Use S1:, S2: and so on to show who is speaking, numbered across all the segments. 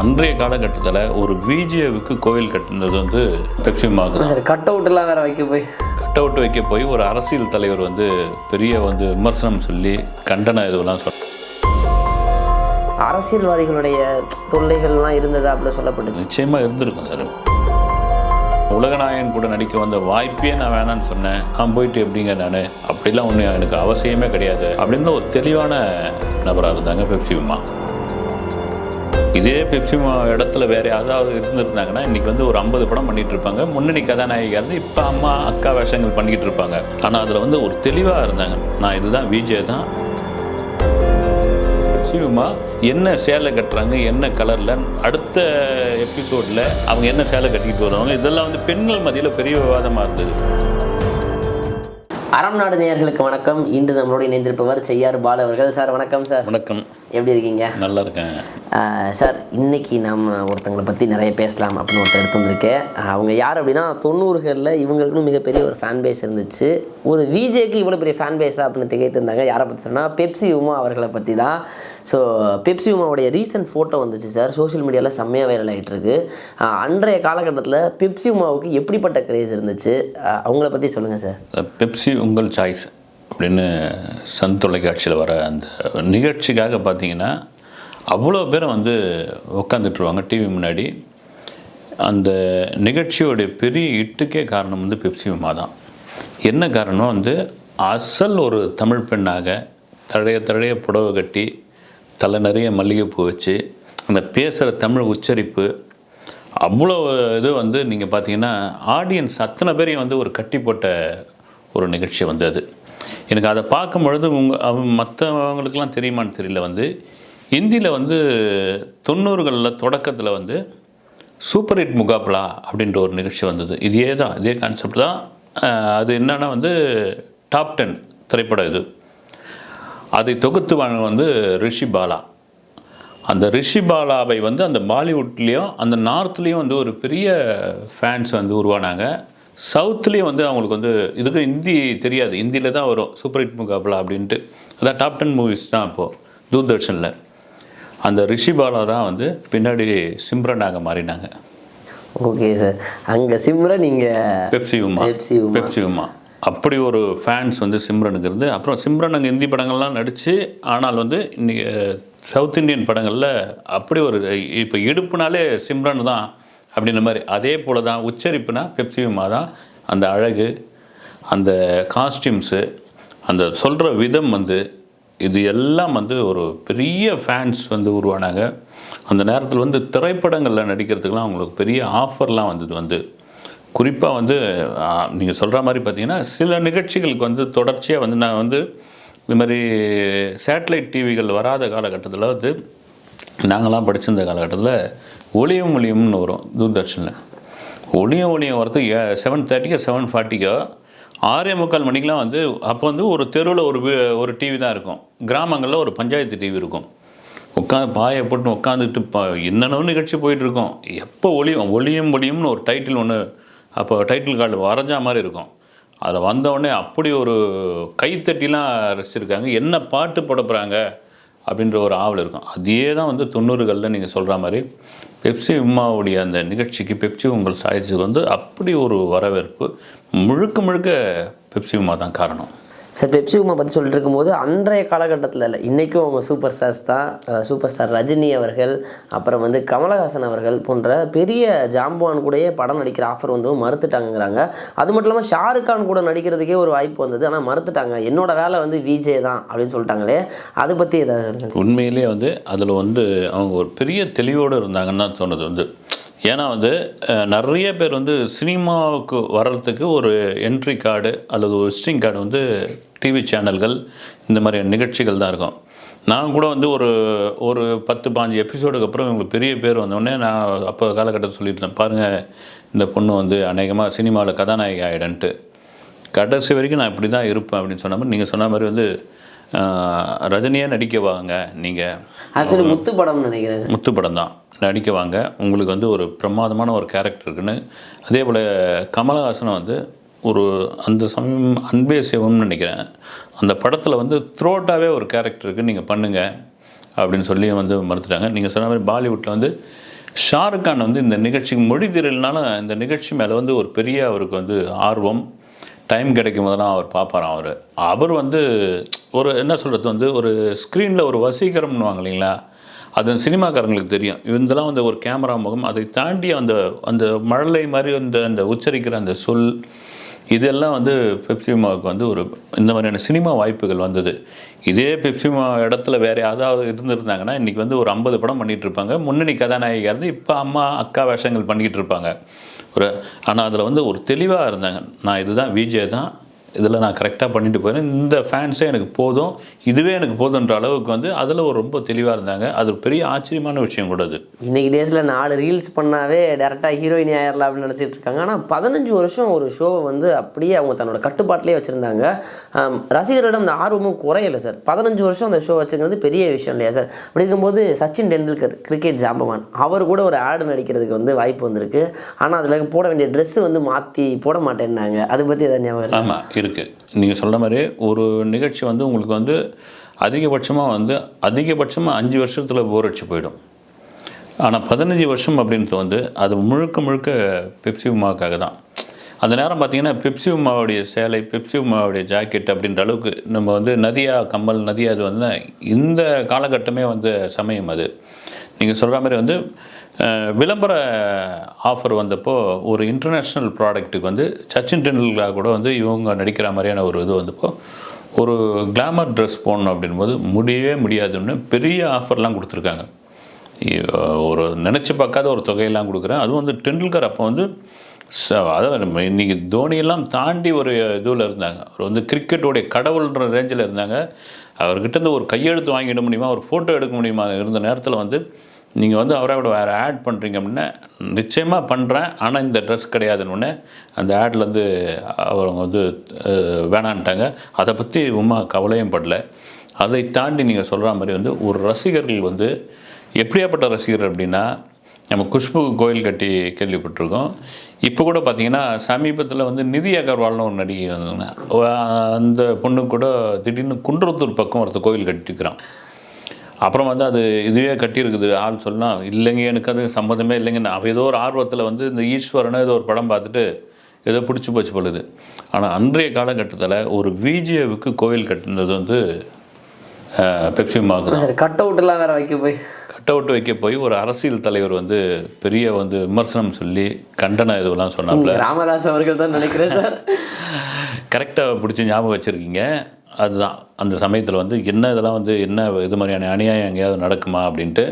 S1: அன்றைய காலகட்டத்தில் ஒரு விஜேவுக்கு கோயில் கட்டினது வந்து பெப்சிமாவுக்கு தான்.
S2: சார் கட் அவுட்லாம் வேற வைக்க போய்.
S1: கட் அவுட் வைக்க போய் ஒரு அரசியல் தலைவர் வந்து பெரிய வந்து விமர்சனம் சொல்லி கண்டன இதுவெல்லாம் சொல்
S2: அரசியல்வாதிகளுடைய தொல்லைகள்லாம் இருந்ததா அப்படி சொல்லப்பட்டது?
S1: நிச்சயமாக இருந்திருக்கும் சார். உலகநாயகன் கூட நடிக்க வந்த வாய்ப்பே நான் வேணான்னு சொன்னேன். நான் போயிட்டு எப்படிங்க நான்? அப்படிலாம் ஒன்றும் எனக்கு அவசியமே கிடையாது. அப்படின்னு ஒரு தெளிவான நபராக இருந்தாங்க பெப்சி உமா இதே பெப்சி இடத்துல வேற யாராவது இருந்திருந்தாங்கன்னா இன்னைக்கு வந்து ஒரு ஐம்பது படம் பண்ணிட்டு இருப்பாங்க. முன்னணி கதாநாயகியாக இருந்து இப்போ அம்மா அக்கா வேஷங்கள் பண்ணிக்கிட்டு இருப்பாங்க. ஆனால் அதில் வந்து ஒரு தெளிவாக இருந்தாங்க. நான் இதுதான் விஜய் தான். சிவமா என்ன சேலை கட்டுறாங்க என்ன கலரில் அடுத்த எபிசோடில் அவங்க என்ன சேலை கட்டிக்கிட்டு வருவாங்க இதெல்லாம் வந்து பெண்கள் மத்தியில் பெரிய விவாதமாக இருந்தது.
S2: அறம் நாடு நேயர்களுக்கு வணக்கம். இன்று நம்மளோடு இணைந்திருப்பவர் செய்யார் பால் அவர்கள். சார் வணக்கம் சார்.
S1: வணக்கம்.
S2: எப்படி இருக்கீங்க?
S1: நல்லா இருக்கேன்.
S2: சார் இன்னைக்கு நம்ம ஒருத்தங்களை பற்றி நிறைய பேசலாம் அப்படின்னு ஒருத்தர் எடுத்து வந்திருக்கேன் அவங்க யார் அப்படின்னா தொண்ணூறுகளில் இவங்களுக்குன்னு மிகப்பெரிய ஒரு ஃபேன் பேஸ் இருந்துச்சு. ஒரு விஜேக்கு இவ்வளோ பெரிய ஃபேன் பேஸா அப்படின்னு திகைத்திருந்தாங்க. யாரை பற்றி சொன்னால் பெப்சி உமா அவர்களை பற்றி தான் ஸோ பெப்சி உமாவுடைய ரீசன்ட் ஃபோட்டோ வந்துச்சு சார் சோஷியல் மீடியாவில் செம்மையாக வைரல் ஆகிட்டு இருக்கு அன்றைய காலகட்டத்தில் பெப்சி உமாவுக்கு எப்படிப்பட்ட கிரேஸ் இருந்துச்சு? அவங்கள பற்றி சொல்லுங்கள் சார்
S1: பெப்சி உங்கள் சாய்ஸ் அப்படின்னு சன் தொலைக்காட்சியில் வர அந்த நிகழ்ச்சிக்காக பார்த்தீங்கன்னா அவ்வளோ பேரும் வந்து உட்காந்துட்ருவாங்க டிவி முன்னாடி. அந்த நிகழ்ச்சியோடைய பெரிய இட்டுக்கே காரணம் வந்து பெப்சி உமா தான். என்ன காரணம் வந்து அசல் ஒரு தமிழ் பெண்ணாக தழைய தழைய புடவை கட்டி தலை நிறைய மல்லிகைப்பூ வச்சு அந்த பேசுகிற தமிழ் உச்சரிப்பு அவ்வளோ இது வந்து நீங்கள் பார்த்தீங்கன்னா ஆடியன்ஸ் அத்தனை பேரையும் வந்து ஒரு கட்டி போட்ட ஒரு நிகழ்ச்சி வந்து அது. எனக்கு அதை பார்க்கும் பொழுது உங்க அவ மற்றவங்களுக்கெல்லாம் தெரியுமான்னு தெரியல வந்து இந்தியில் வந்து தொண்ணூறுகளில் தொடக்கத்தில் வந்து சூப்பர் ஹிட் முகாப்லா அப்படின்ற ஒரு நிகழ்ச்சி வந்தது. இதே தான் இதே கான்செப்ட் தான். அது என்னன்னா வந்து டாப் டென் திரைப்படம் இது. அதை தொகுத்து வந்து ரிஷி பாலா. அந்த ரிஷி பாலாவை வந்து அந்த பாலிவுட்லேயும் அந்த நார்த்லேயும் வந்து ஒரு பெரிய ஃபேன்ஸ் வந்து உருவானாங்க. சவுத்துலேயும் வந்து அவங்களுக்கு வந்து இதுக்கு ஹிந்தி தெரியாது ஹிந்தியில் தான் வரும் சூப்பர் ஹிட் முகாபலா அப்படின்ட்டு. அதான் டாப் டென் மூவிஸ் தான் அப்போது தூர்தர்ஷனில். அந்த ரிஷி பாலா தான் வந்து பின்னாடி சிம்ரனாக மாறினாங்க.
S2: Okay sir. அங்கே சிம்ரன் நீங்கள்
S1: Pepsi Uma.
S2: Pepsi Uma.
S1: Pepsi Uma. அப்படி ஒரு ஃபேன்ஸ் வந்து சிம்ரனுக்கு இருந்து அப்புறம் சிம்ரன் அங்கே ஹிந்தி படங்கள்லாம் நடித்து ஆனால் வந்து இன்றைக்கி சவுத் இந்தியன் படங்களில் அப்படி ஒரு இப்போ இடுப்புனாலே சிம்ரன் தான் அப்படின்ற மாதிரி. அதே போல் தான் உச்சரிப்புனா பெப்சிமா தான் அந்த அழகு அந்த காஸ்டியூம்ஸு அந்த சொல்கிற விதம் வந்து இது எல்லாம் வந்து ஒரு பெரிய ஃபேன்ஸ் வந்து உருவானாங்க. அந்த நேரத்தில் வந்து திரைப்படங்களில் நடிக்கிறதுக்கெலாம் அவங்களுக்கு பெரிய ஆஃபர்லாம் வந்தது வந்து. குறிப்பாக வந்து நீங்கள் சொல்கிற மாதிரி பார்த்தீங்கன்னா சில நிகழ்ச்சிகளுக்கு வந்து தொடர்ச்சியாக வந்து நான் வந்து இந்த மாதிரி சேட்டலைட் டிவிகள் வராத காலகட்டத்தில் வந்து நாங்களாம் படிச்சிருந்த காலகட்டத்தில் ஒளியும் ஒளியும்னு வரும் தூர்தர்ஷனில். ஒளியும் ஒளியும் வரது செவன் தேர்ட்டிக்கோ செவன் ஃபார்ட்டிக்கோ ஆறே முக்கால் மணிக்கெலாம் வந்து அப்போ வந்து ஒரு தெருவில் ஒரு ஒரு டிவி தான் இருக்கும். கிராமங்களில் ஒரு பஞ்சாயத்து டிவி இருக்கும். உட்காந்து பாயை போட்டு உட்காந்துட்டு பா என்னென்ன நிகழ்ச்சி போயிட்டுருக்கோம் எப்போ ஒளியும் ஒளியும் ஒளியும்னு ஒரு டைட்டில் ஒன்று அப்போ டைட்டில் கார்டு வரைஞ்சா மாதிரி இருக்கும். அதில் வந்தவுடனே அப்படி ஒரு கைத்தட்டிலாம் ரசிச்சிருக்காங்க. என்ன பாட்டு போட போகிறாங்க அப்படின்ற ஒரு ஆவல் இருக்கும். அதே தான் வந்து தொண்ணூறுகளில் நீங்கள் சொல்கிற மாதிரி பெப்சி உமாவுடைய அந்த நிகழ்ச்சிக்கு பெப்சி உங்கள் சாய்ச்சிக்கு வந்து அப்படி ஒரு வரவேற்பு முழுக்க முழுக்க பெப்சி உமா தான் காரணம்.
S2: சார் பெப்சி உமா பற்றி சொல்லிட்டு இருக்கும்போது அன்றைய காலகட்டத்தில் இல்லை இன்றைக்கும் அவங்க சூப்பர் ஸ்டார்ஸ் தான். சூப்பர் ஸ்டார் ரஜினி அவர்கள் அப்புறம் வந்து கமலஹாசன் அவர்கள் போன்ற பெரிய ஜாம்பவான் கூடயே படம் நடிக்கிற ஆஃபர் வந்து மறுத்துட்டாங்கங்கிறாங்க. அது மட்டும் இல்லாமல் ஷாருக் கான் கூட நடிக்கிறதுக்கே ஒரு வாய்ப்பு வந்தது ஆனால் மறுத்துட்டாங்க. என்னோட வேலை வந்து விஜே தான் அப்படின்னு சொல்லிட்டாங்களே அதை பற்றி ஏதாவது
S1: உண்மையிலே வந்து அதில் வந்து அவங்க ஒரு பெரிய தெளிவோடு இருந்தாங்கன்னு தான் தோணுது வந்து. ஏன்னா வந்து நிறைய பேர் வந்து சினிமாவுக்கு வர்றதுக்கு ஒரு என்ட்ரி கார்டு அல்லது ஒரு விசிட்டிங் கார்டு வந்து டிவி சேனல்கள் இந்த மாதிரி நிகழ்ச்சிகள் தான் இருக்கும். நான் கூட வந்து ஒரு ஒரு பத்து பாஞ்சு எபிசோடுக்கு அப்புறம் இவங்களுக்கு பெரிய பேர் வந்தோடனே நான் அப்போ காலகட்டத்தில் சொல்லியிருந்தேன் பாருங்கள் இந்த பொண்ணு வந்து அநேகமாக சினிமாவில் கதாநாயகி ஆகிடன்ட்டு கடைசி வரைக்கும் நான் இப்படி தான் இருப்பேன் அப்படின்னு சொன்ன மாதிரி நீங்கள் சொன்ன மாதிரி வந்து ஆஹ், ரஜினியே நடிக்க வாங்க நீங்கள்
S2: ஆக்சுவலி முத்து படம்னு நினைக்கிறேன்.
S1: முத்து படம் தான். நடிக்க வாங்க உங்களுக்கு வந்து ஒரு பிரமாதமான ஒரு கேரக்டர் இருக்குன்னு. அதே போல் கமலஹாசனை வந்து ஒரு அந்த சமயம் அன்பே சிவம்னு நினைக்கிறேன். அந்த படத்தில் வந்து த்ரோட்டாவே ஒரு கேரக்டர் இருக்குது நீங்கள் பண்ணுங்கள் அப்படின்னு சொல்லி வந்து மறுத்துட்டாங்க. நீங்கள் சொன்ன மாதிரி பாலிவுட்டில் வந்து ஷாருக் கான் வந்து இந்த நிகழ்ச்சிக்கு மொழி தெரியலனாலும் இந்த நிகழ்ச்சி மேலே வந்து ஒரு பெரிய அவருக்கு வந்து ஆர்வம் டைம் கிடைக்கும் போதெல்லாம் அவர் பார்ப்பாராம் அவர். அவர் வந்து ஒரு என்ன சொல்கிறது வந்து ஒரு ஸ்க்ரீனில் ஒரு வசீகரம்னுவாங்க இல்லைங்களா? அது சினிமாக்காரங்களுக்கு தெரியும். இதெல்லாம் வந்து ஒரு கேமரா முகம் அதை தாண்டி அந்த அந்த மழலை மாதிரி அந்த அந்த உச்சரிக்கிற அந்த சொல் இதெல்லாம் வந்து பெப்சிமாவுக்கு வந்து ஒரு இந்த மாதிரியான சினிமா வாய்ப்புகள் வந்தது. இதே பெப்சிமா இடத்துல வேறு யாராவது இருந்திருந்தாங்கன்னா இன்றைக்கி வந்து ஒரு ஐம்பது படம் பண்ணிகிட்டு இருப்பாங்க. முன்னணி கதாநாயகியாக இருந்து இப்போ அம்மா அக்கா வேஷங்கள் பண்ணிக்கிட்டு இருப்பாங்க. ஒரு ஆனால் அதில் வந்து ஒரு தெளிவாக இருந்தாங்க. நான் இதுதான் விஜே தான் இதில் நான் கரெக்டாக பண்ணிட்டு போகிறேன் இந்த ஃபேன்ஸே எனக்கு போதும். இதுவே எனக்கு போதுன்ற அளவுக்கு வந்து அதில் ஒரு ரொம்ப தெளிவாக இருந்தாங்க. அது ஒரு பெரிய ஆச்சரியமான விஷயம் கூட அது.
S2: இன்னைக்கு டேஸில் நாலு ரீல்ஸ் பண்ணாவே டேரெக்டாக ஹீரோயின் ஆயிரலாம் அப்படின்னு நினச்சிட்டு இருக்காங்க. ஆனால் பதினஞ்சு வருஷம் ஒரு ஷோவை வந்து அப்படியே அவங்க தன்னோட கட்டுப்பாட்டிலே வச்சுருந்தாங்க. ரசிகர்களிடம் அந்த ஆர்வமும் குறையலை சார் பதினஞ்சு வருஷம் அந்த ஷோ வச்சுக்கிறது பெரிய விஷயம் இல்லையா சார் அப்படி இருக்கும்போது சச்சின் டெண்டுல்கர் கிரிக்கெட் ஜாம்பவான் அவர் கூட ஒரு ஆடு நடிக்கிறதுக்கு வந்து வாய்ப்பு வந்திருக்கு. ஆனால் அதில் போட வேண்டிய ட்ரெஸ்ஸு வந்து மாற்றி போட மாட்டேன்னாங்க. அதை பற்றி எதாவது ஞாபகம்?
S1: ஆமாம் இருக்குது நீங்கள் சொல்கிற மாதிரி ஒரு நிகழ்ச்சி வந்து உங்களுக்கு வந்து அதிகபட்சமாக வந்து அதிகபட்சமாக அஞ்சு வருஷத்தில் போர் அடிச்சு போயிடும். ஆனால் பதினஞ்சு வருஷம் அப்படின்றது வந்து அது முழுக்க முழுக்க பெப்சி உமாவுக்காக தான். அந்த நேரம் பார்த்தீங்கன்னா பெப்சி உமாவுடைய சேலை பெப்சி உமாவுடைய ஜாக்கெட் அப்படின்ற அளவுக்கு நம்ம வந்து நதியா கம்மல் நதியா அது வந்து இந்த காலகட்டமே வந்து சமயம் அது. நீங்கள் சொல்கிற மாதிரி வந்து விளம்பர ஆஃபர் வந்தப்போ ஒரு இன்டர்நேஷ்னல் ப்ராடக்ட்டுக்கு வந்து சச்சின் டெண்டுல்கர் கூட வந்து இவங்க நடிக்கிற மாதிரியான ஒரு இது வந்தப்போ ஒரு கிளாமர் ட்ரெஸ் போடணும் அப்படின்போது முடியவே முடியாதுன்னு பெரிய ஆஃபர்லாம் கொடுத்துருக்காங்க. ஒரு நினச்சி பார்க்காத ஒரு தொகையெல்லாம் கொடுக்குறேன். அதுவும் வந்து டெண்டுல்கர் அப்போ வந்து ச அதாவது நம்ம தோனியெல்லாம் தாண்டி ஒரு இதுவில் இருந்தாங்க. அவர் வந்து கிரிக்கெட்டோடைய கடவுள்ன்ற ரேஞ்சில் இருந்தாங்க. அவர்கிட்ட இருந்து ஒரு கையெழுத்து வாங்கிட முடியுமா? ஒரு ஃபோட்டோ எடுக்க முடியுமா? இருந்த நேரத்தில் வந்து நீங்கள் வந்து அவரோட வேறு ஆட் பண்ணுறீங்க அப்படின்னா நிச்சயமாக பண்ணுறேன் ஆனால் இந்த ட்ரெஸ் கிடையாதுன்னு அந்த அந்த ஆட்லேருந்து அவங்க வந்து வேணான்ட்டாங்க. அதை பற்றி உமா கவலையும் படல. அதை தாண்டி நீங்கள் சொல்கிற மாதிரி வந்து ஒரு ரசிகர்கள் வந்து எப்படியாப்பட்ட ரசிகர் அப்படின்னா நம்ம குஷ்பு கோயில் கட்டி கேள்விப்பட்டிருக்கோம். இப்போ கூட பார்த்தீங்கன்னா சமீபத்தில் வந்து நிதி அகர்வால்னு ஒரு நடிகை வந்தாங்க. அந்த பொண்ணு கூட திடீர்னு குன்றத்தூர் பக்கம் ஒருத்தர் கோயில் கட்டிக்கிறான் அப்புறம் வந்து அது இதுவே கட்டியிருக்குது. ஆள் சொல்லலாம் இல்லைங்க எனக்கு அது சம்மந்தமே இல்லைங்க. அவ ஏதோ ஒரு ஆர்வத்தில் வந்து இந்த ஈஸ்வரனை ஏதோ ஒரு படம் பார்த்துட்டு ஏதோ பிடிச்சி போச்சு பொழுது ஆனால் அன்றைய காலகட்டத்தில் ஒரு விஜேவுக்கு கோயில் கட்டினது வந்து பெப்சி மாவுக்கு தான்.
S2: சார் கட் அவுட்லாம் வேற வைக்க போய்.
S1: கட் அவுட் வைக்க போய் ஒரு அரசியல் தலைவர் வந்து பெரிய வந்து விமர்சனம் சொல்லி கண்டன இதுவெல்லாம் சொன்னாப்புல
S2: ராமதாஸ் அவர்கள் தான் நினைக்கிறேன் சார்.
S1: கரெக்டாக பிடிச்சி ஞாபகம் வச்சுருக்கீங்க. அதுதான். அந்த சமயத்தில் வந்து என்ன இதெல்லாம் வந்து என்ன இது மாதிரியான அநியாயம் எங்கேயாவது நடக்குமா அப்படின்ட்டு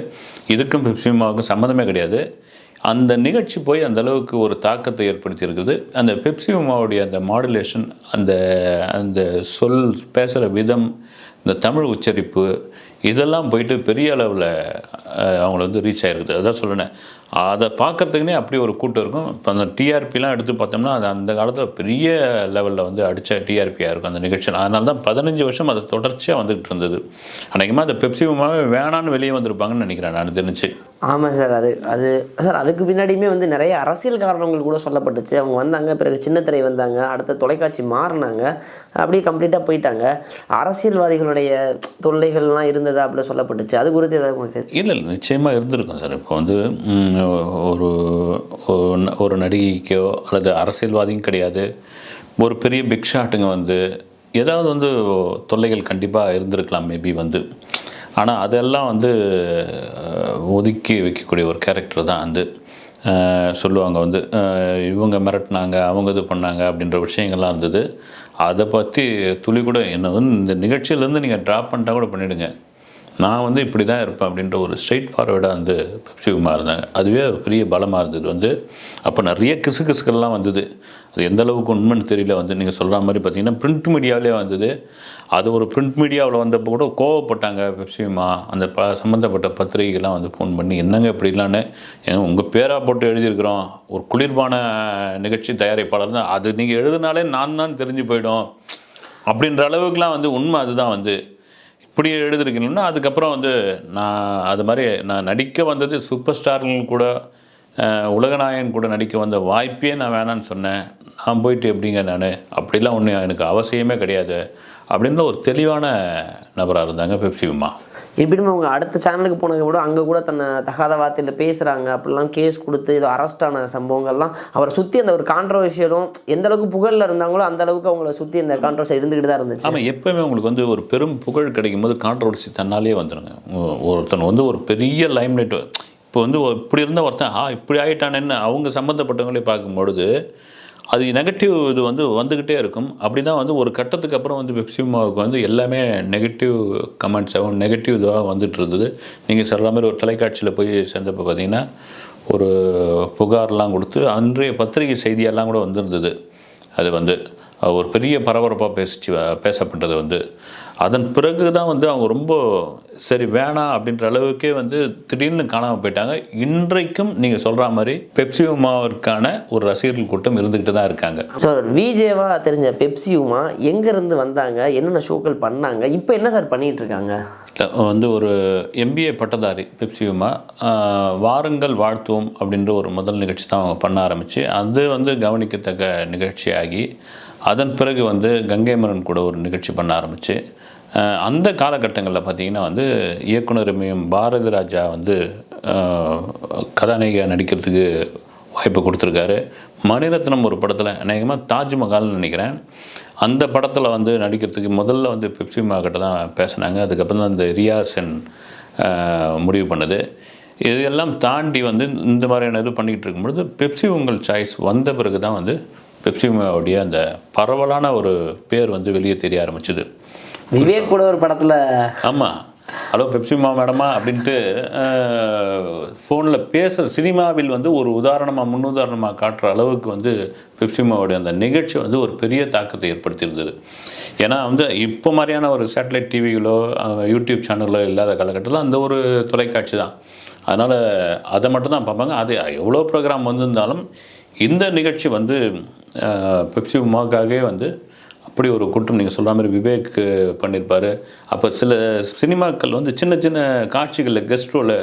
S1: இதுக்கும் பெப்சிமாவுக்கும் சம்மந்தமே கிடையாது. அந்த நிகழ்ச்சி போய் அந்த அளவுக்கு ஒரு தாக்கத்தை ஏற்படுத்தியிருக்குது. அந்த பெப்சி உமாவுடைய அந்த மாடுலேஷன் அந்த அந்த சொல் பேசுகிற விதம் இந்த தமிழ் உச்சரிப்பு இதெல்லாம் போயிட்டு பெரிய அளவில் அவங்கள வந்து ரீச் ஆகிருக்குது அதான் சொல்லினேன் அதை பார்க்குறதுக்குனே அப்படி ஒரு கூட்டம் இருக்கும். இப்போ அந்த டிஆர்பிலாம் எடுத்து பார்த்தோம்னா அது அந்த காலத்தில் பெரிய லெவலில் வந்து அடித்த டிஆர்பியாக இருக்கும் அந்த நிகழ்ச்சியில். அதனால தான் பதினஞ்சு வருஷம் அது தொடர்ச்சியாக வந்துகிட்டு இருந்தது. அன்றைக்குமா அந்த பெப்சி உமாவே வேணான்னு வெளியே வந்திருப்பாங்கன்னு நினைக்கிறேன் நான் தெரிஞ்சு.
S2: ஆமாம் சார் அது அது சார் அதுக்கு பின்னாடியுமே வந்து நிறைய அரசியல் காரணங்கள் கூட சொல்லப்பட்டுச்சு. அவங்க வந்தாங்க பிறகு சின்னத்திரை வந்தாங்க அடுத்த தொலைக்காட்சி மாறினாங்க அப்படியே கம்ப்ளீட்டாக போயிட்டாங்க. அரசியல்வாதிகளுடைய தொல்லைகள்லாம் இருந்ததா அப்படி சொல்லப்பட்டுச்சு? அது குறித்து ஏதாவது உங்களுக்கு
S1: இல்லை இல்லை நிச்சயமாக இருந்திருக்கும் சார். இப்போ வந்து ஒரு ஒரு- ஒரு நடிகைக்கோ அல்லது அரசியல்வாதியும் கிடையாது. ஒரு பெரிய பிக் ஷாட்டுங்க வந்து ஏதாவது வந்து தொல்லைகள் கண்டிப்பாக இருந்திருக்கலாம் மேபி வந்து. ஆனால் அதெல்லாம் வந்து ஒதுக்கி வைக்கக்கூடிய ஒரு கேரக்டர் தான் வந்து சொல்லுவாங்க வந்து இவங்க மிரட்டினாங்க அவங்க இது பண்ணாங்க அப்படின்ற விஷயங்கள்லாம் இருந்தது. அதை பற்றி துளி கூட என்ன வந்து இந்த நிகழ்ச்சியிலேருந்து நீங்கள் ட்ராப் பண்ணிட்டா கூட பண்ணிவிடுங்க நான் வந்து இப்படி தான் இருப்பேன் அப்படின்ற ஒரு ஸ்ட்ரெயிட் ஃபார்வேர்டாக வந்து பெப்சிகுமார் இருந்தாங்க. அதுவே பெரிய பலமாக இருந்தது வந்து அப்போ நிறைய கிசு கிசுக்கள்லாம் வந்தது. அது எந்த அளவுக்கு உண்மைன்னு தெரியல. வந்து நீங்கள் சொல்கிற மாதிரி பார்த்தீங்கன்னா பிரிண்ட் மீடியாவிலே வந்தது. அது ஒரு பிரிண்ட் மீடியாவில் வந்தப்போ கூட கோவப்பட்டாங்க பெப்சிமா அந்த ப சம்மந்தப்பட்ட பத்திரிகைகள்லாம் வந்து ஃபோன் பண்ணி என்னங்க இப்படிலான்னு ஏங்க உங்கள் பேராக போட்டு எழுதியிருக்கிறோம். ஒரு குளிர்பான நிகழ்ச்சி தயாரிப்பாளர் தான். அது நீங்கள் எழுதுனாலே நான் தான் தெரிஞ்சு போயிடும். அப்படின்ற அளவுக்குலாம் வந்து உண்மை அதுதான் வந்து. இப்படி எழுதிருக்கீங்கன்னா அதுக்கப்புறம் வந்து நான் அது மாதிரி நான் நடிக்க வந்தது சூப்பர் ஸ்டார்கள் கூட உலகநாயகன் கூட நடிக்க வந்த வாய்ப்பே நான் வேணான்னு சொன்னேன். நான் போயிட்டு எப்படிங்க நான்? அப்படிலாம் ஒன்றும் எனக்கு அவசியமே கிடையாது. அப்படின்ற ஒரு தெளிவான நபராக இருந்தாங்க பெப்சி உமா.
S2: இருப்பினும் அவங்க அடுத்த சேனலுக்கு போனதை விட அங்கே கூட தன்னை தகாத வார்த்தையில் பேசுகிறாங்க அப்படிலாம் கேஸ் கொடுத்து இது அரெஸ்ட் ஆன சம்பவங்கள்லாம் அவரை சுற்றி அந்த ஒரு கான்ட்ரவர்ஷியலும் எந்த அளவுக்கு புகழில் இருந்தாங்களோ அந்த அளவுக்கு அவங்கள சுற்றி அந்த கான்ட்ரவர்சி இருந்துக்கிட்டு தான் இருந்துச்சு.
S1: ஆமாம் எப்போவுமே உங்களுக்கு வந்து ஒரு பெரும் புகழ் கிடைக்கும் போது கான்ட்ரவர்சி தன்னாலே வந்துடுங்க ஒருத்தன் வந்து ஒரு பெரிய லைம்லைட் இப்போ வந்து இப்படி இருந்த ஒருத்தன் ஆ இப்படி ஆகிட்டானேன்னு அவங்க சம்மந்தப்பட்டவங்களே பார்க்கும்பொழுது அது நெகட்டிவ் இது வந்து வந்துக்கிட்டே இருக்கும். அப்படி தான் வந்து ஒரு கட்டத்துக்கு அப்புறம் வந்து பெப்சிமாவுக்கு வந்து எல்லாமே நெகட்டிவ் கமெண்ட்ஸாகவும் நெகட்டிவ் இதுவாக வந்துட்டு இருந்தது நீங்கள் சொல்கிற மாதிரி ஒரு தொலைக்காட்சியில் போய் சேர்ந்தப்போ பார்த்தீங்கன்னா ஒரு புகார்லாம் கொடுத்து அன்றைய பத்திரிகை செய்தியெல்லாம் கூட வந்திருந்தது. அது வந்து ஒரு பெரிய பரபரப்பாக பேசிச்சு பேசப்பட்டது வந்து. அதன் பிறகு தான் வந்து அவங்க ரொம்ப சரி வேணாம் அப்படின்ற அளவுக்கே வந்து திடீர்னு காணாமல் போயிட்டாங்க. இன்றைக்கும் நீங்கள் சொல்கிற மாதிரி பெப்சி உமாவிற்கான ஒரு ரசிகர்கள் கூட்டம் இருந்துக்கிட்டு தான் இருக்காங்க.
S2: ஸோ விஜேவா தெரிஞ்ச பெப்சியுமா எங்கேருந்து வந்தாங்க? என்னென்ன ஷோக்கள் பண்ணாங்க? இப்போ என்ன சார் பண்ணிட்டு இருக்காங்க?
S1: வந்து ஒரு எம்பிஏ பட்டதாரி பெப்சியுமா வாருங்கள் வாழ்த்துவோம் அப்படின்ற ஒரு முதல் நிகழ்ச்சி தான் அவங்க பண்ண ஆரம்பித்து அது வந்து கவனிக்கத்தக்க நிகழ்ச்சியாகி அதன் பிறகு வந்து கங்கை மரன் கூட ஒரு நிகழ்ச்சி பண்ண ஆரம்பித்து அந்த காலகட்டங்களில் பார்த்திங்கன்னா வந்து இயக்குனர் பாரதி ராஜா வந்து கதாநாயகியாக நடிக்கிறதுக்கு வாய்ப்பு கொடுத்துருக்காரு. மணிரத்னம் ஒரு படத்தில் அநேகமாக தாஜ்மஹால்னு நினைக்கிறேன். அந்த படத்தில் வந்து நடிக்கிறதுக்கு முதல்ல வந்து பெப்சி கிட்ட தான் பேசினாங்க. அதுக்கப்புறம் தான் இந்த ரியா சென் முடிவு பண்ணுது. இதெல்லாம் தாண்டி வந்து இந்த மாதிரியான இது பண்ணிக்கிட்டு இருக்கும்பொழுது பெப்சி உங்கள் சாய்ஸ் வந்த பிறகு தான் வந்து பெப்சிமாவுடைய அந்த பரவலான ஒரு பேர் வந்து வெளியே தெரிய ஆரம்பிச்சுது.
S2: விவேக் கூட ஒரு படத்தில்
S1: ஆமாம் ஹலோ பெப்சிமா மேடமா அப்படின்ட்டு ஃபோனில் பேசுகிற சினிமாவில் வந்து ஒரு உதாரணமாக முன்னுதாரணமாக காட்டுற அளவுக்கு வந்து பெப்சிமாவுடைய அந்த நிகழ்ச்சி வந்து ஒரு பெரிய தாக்கத்தை ஏற்படுத்தியிருந்தது. ஏன்னா வந்து இப்போ மாதிரியான ஒரு சேட்டலைட் டிவிகளோ யூடியூப் சேனலோ இல்லாத காலகட்டத்தில் அந்த ஒரு தொலைக்காட்சி தான். அதனால் அதை மட்டும் தான் பார்ப்பாங்க. அது எவ்வளோ ப்ரோக்ராம் வந்திருந்தாலும் இந்த நிகழ்ச்சி வந்து பெப்சிமாவுக்காகவே வந்து அப்படி ஒரு குற்றம் நீங்கள் சொல்கிற மாதிரி விவேக் பண்ணியிருப்பார் அப்போ சில சினிமாக்கள் வந்து சின்ன சின்ன காட்சிகளில் கெஸ்ட் ரோல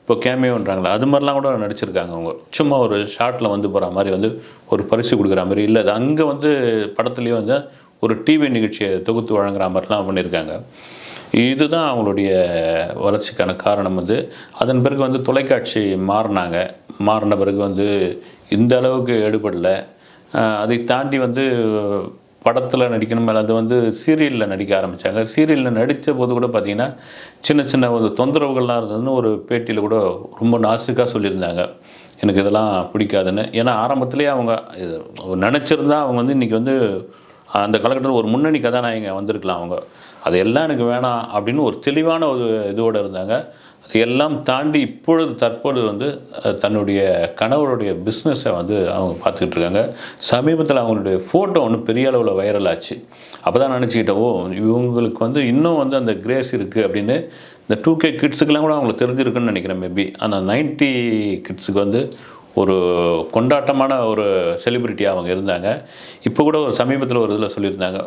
S1: இப்போ கேமியோன்றாங்களா அது மாதிரிலாம் கூட நடிச்சிருக்காங்க அவங்க. சும்மா ஒரு ஷார்ட்டில் வந்து போகிற மாதிரி வந்து ஒரு பரிசு கொடுக்குற மாதிரி இல்லை. அது அங்கே வந்து படத்துலேயே வந்து ஒரு டிவி நிகழ்ச்சியை தொகுத்து வழங்குற மாதிரிலாம் பண்ணியிருக்காங்க இதுதான் அவங்களுடைய வளர்ச்சிக்கான காரணம் வந்து. அதன் பிறகு வந்து தொலைக்காட்சி மாறினாங்க. மாறின பிறகு வந்து இந்த அளவுக்கு எடுபடலை. அதை தாண்டி வந்து படத்தில் நடிக்கணும். அது வந்து சீரியலில் நடிக்க ஆரம்பித்தாங்க சீரியலில் நடித்த போது கூட பார்த்தீங்கன்னா சின்ன சின்ன ஒரு தொந்தரவுகள்லாம் இருந்ததுன்னு ஒரு பேட்டியில் கூட ரொம்ப நாசுக்காக சொல்லியிருந்தாங்க. எனக்கு இதெல்லாம் பிடிக்காதுன்னு. ஏன்னா ஆரம்பத்துலேயே அவங்க நினச்சிருந்தா அவங்க வந்து இன்றைக்கி வந்து அந்த காலகட்டத்தில் ஒரு முன்னணி கதாநாயகன் வந்திருக்கலாம் அவங்க. அதையெல்லாம் எனக்கு வேணாம் அப்படின்னு ஒரு தெளிவான ஒரு இதோடு இருந்தாங்க. எல்லாம் தாண்டி இப்பொழுது தற்பொழுது வந்து தன்னுடைய கணவருடைய பிஸ்னஸை வந்து அவங்க பார்த்துக்கிட்டு இருக்காங்க. சமீபத்தில் அவங்களுடைய ஃபோட்டோ ஒன்று பெரிய அளவில் வைரல் ஆச்சு. அப்போ தான் நினச்சிக்கிட்டேன் ஓ இவங்களுக்கு வந்து இன்னும் வந்து அந்த கிரேஸ் இருக்குது அப்படின்னு. இந்த டூ கே கிட்ஸுக்கெல்லாம் கூட அவங்களுக்கு தெரிஞ்சிருக்குன்னு நினைக்கிறேன் மேபி ஆனால் நைன்ட்டி கிட்ஸுக்கு வந்து ஒரு கொண்டாட்டமான ஒரு செலிப்ரிட்டியாக அவங்க இருந்தாங்க. இப்போ கூட ஒரு சமீபத்தில் ஒரு இதில் சொல்லியிருந்தாங்க.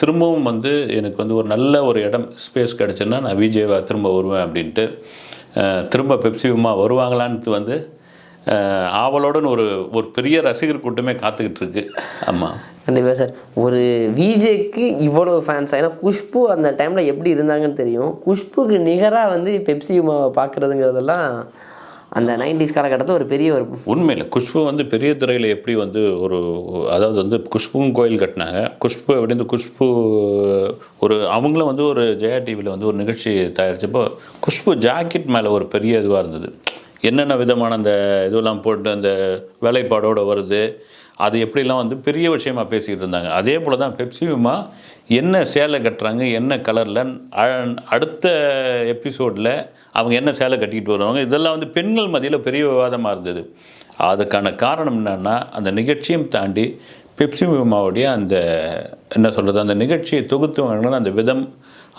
S1: திரும்பவும் வந்து எனக்கு வந்து ஒரு நல்ல ஒரு இடம் ஸ்பேஸ் கிடச்சுன்னா நான் விஜேவா திரும்ப வருவேன் அப்படின்ட்டு திரும்ப பெப்சி உமா வருவாங்களான்னு வந்து ஆவலோடன் ஒரு ஒரு பெரிய ரசிகர் கூட்டமே காத்துக்கிட்டு இருக்கு. ஆமாம்
S2: கண்டிப்பாக சார். ஒரு விஜேக்கு இவ்வளோ ஃபேன்ஸ் ஏன்னா குஷ்பு அந்த டைமில் எப்படி இருந்தாங்கன்னு தெரியும். குஷ்புக்கு நிகராக வந்து பெப்சியுமாவை பார்க்குறதுங்கிறதெல்லாம் அந்த நைன்டிஸ் காலகட்டத்தில் ஒரு பெரிய ஒரு
S1: உண்மையில் குஷ்பு வந்து பெரிய துறையில் எப்படி வந்து ஒரு அதாவது வந்து குஷ்புவும் கோயில் கட்டினாங்க. குஷ்பு எப்படி வந்து குஷ்பு ஒரு அவங்களும் வந்து ஒரு ஜெயா டிவியில் வந்து ஒரு நிகழ்ச்சி தயாரித்தப்போ குஷ்பு ஜாக்கெட் மேலே ஒரு பெரிய இதுவாக இருந்தது. என்னென்ன விதமான அந்த இதுவெல்லாம் போட்டு அந்த வேலைப்பாடோடு வருது அது எப்படிலாம் வந்து பெரிய விஷயமா பேசிக்கிட்டு இருந்தாங்க. அதே போல் தான் பெப்சியுமா என்ன சேலை கட்டுறாங்க என்ன கலரில் அடுத்த எபிசோடில் அவங்க என்ன சேலை கட்டிக்கிட்டு வருவாங்க இதெல்லாம் வந்து பெண்கள் மத்தியில் பெரிய விவாதமாக இருந்தது. அதுக்கான காரணம் என்னென்னா அந்த நிகழ்ச்சியும் தாண்டி பெப்சி உமாவுடைய அந்த என்ன சொல்கிறது அந்த நிகழ்ச்சியை தொகுத்து வாங்கினா அந்த விதம்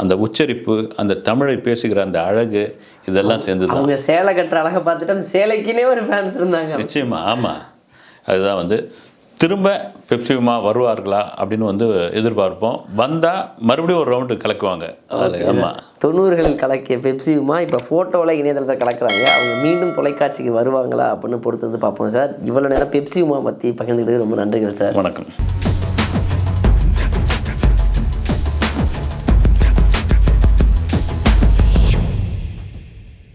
S1: அந்த உச்சரிப்பு அந்த தமிழை பேசுகிற அந்த அழகு இதெல்லாம் சேர்ந்து தான்
S2: அவங்க சேலை கட்டுற அழகை பார்த்துட்டு அந்த சேலைக்குனே ஒரு ஃபேன்ஸ் இருந்தாங்க.
S1: நிச்சயமா ஆமாம் அதுதான் வந்து திரும்ப பெப்சியுமா வருவார்களா அப்படின்னு வந்து எதிர்பார்ப்போம். வந்தால் மறுபடியும் ஒரு ரவுண்டு கலக்குவாங்க. ஆமாம்
S2: தொண்ணூறுகள் கலக்கிய பெப்சியுமா இப்போ ஃபோட்டோவில் இணையதளத்தில் கலக்குறாங்க. அவங்க மீண்டும் தொலைக்காட்சிக்கு வருவாங்களா அப்படின்னு பொறுத்து வந்து பார்ப்போம் சார். இவ்வளோ நேரம் பெப்சியுமா பற்றி பகிர்ந்துக்கிட்டு ரொம்ப நன்றிகள் சார்.
S1: வணக்கம்.